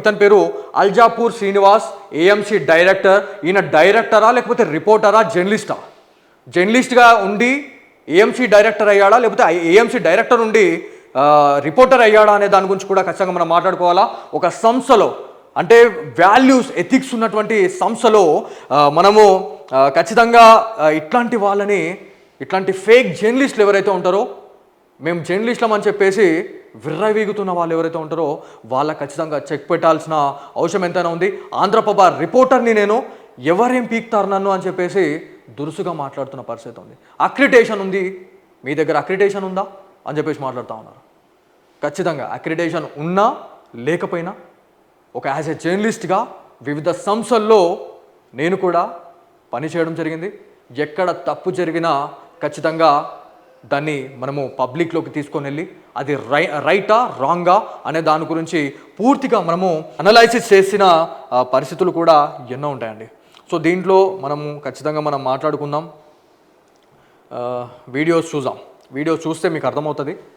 ఇతని పేరు Aljapur Srinivas AMC director. ఈయన డైరెక్టరా లేకపోతే రిపోర్టరా జర్నలిస్టా? జర్నలిస్ట్గా ఉండి ఏఎంసీ డైరెక్టర్ అయ్యాడా లేకపోతే ఏఎంసీ డైరెక్టర్ ఉండి రిపోర్టర్ అయ్యాడా అనే దాని గురించి కూడా ఖచ్చితంగా మనం మాట్లాడుకోవాలా? ఒక సంస్థలో అంటే వాల్యూస్ ఎథిక్స్ ఉన్నటువంటి సంస్థలో మనము ఖచ్చితంగా ఇట్లాంటి వాళ్ళని ఇట్లాంటి ఫేక్ జర్నలిస్టులు ఎవరైతే ఉంటారో మేము జర్నలిస్టులం అని చెప్పేసి విర్రవీగుతున్న వాళ్ళు ఎవరైతే ఉంటారో వాళ్ళ ఖచ్చితంగా చెక్ పెట్టాల్సిన అవసరం ఎంతైనా ఉంది. ఆంధ్రప్రభ రిపోర్టర్ని నేను ఎవరేం పీక్తారు నన్ను అని చెప్పేసి దురుసుగా మాట్లాడుతున్న పరిస్థితి ఉంది. అక్రిటేషన్ ఉంది. మీ దగ్గర అక్రిటేషన్ ఉందా? అని చెప్పేసి మాట్లాడుతూ ఉన్నారు. ఖచ్చితంగా అక్రిటేషన్ ఉన్నా లేకపోయినా ఒక యాజ్ ఎ జర్నలిస్ట్గా వివిధ సంస్థల్లో నేను కూడా పనిచేయడం జరిగింది. ఎక్కడ తప్పు జరిగినా ఖచ్చితంగా దాన్ని మనము పబ్లిక్లోకి తీసుకొని వెళ్ళి అది రై రైటా రాంగా అనే దాని గురించి పూర్తిగా మనము అనలైసిస్ చేసిన పరిస్థితులు కూడా ఎన్నో ఉంటాయండి. సో దీంట్లో మనము ఖచ్చితంగా మనం మాట్లాడుకుందాం. వీడియోస్ చూద్దాం. వీడియోస్ చూస్తే మీకు అర్థమవుతుంది.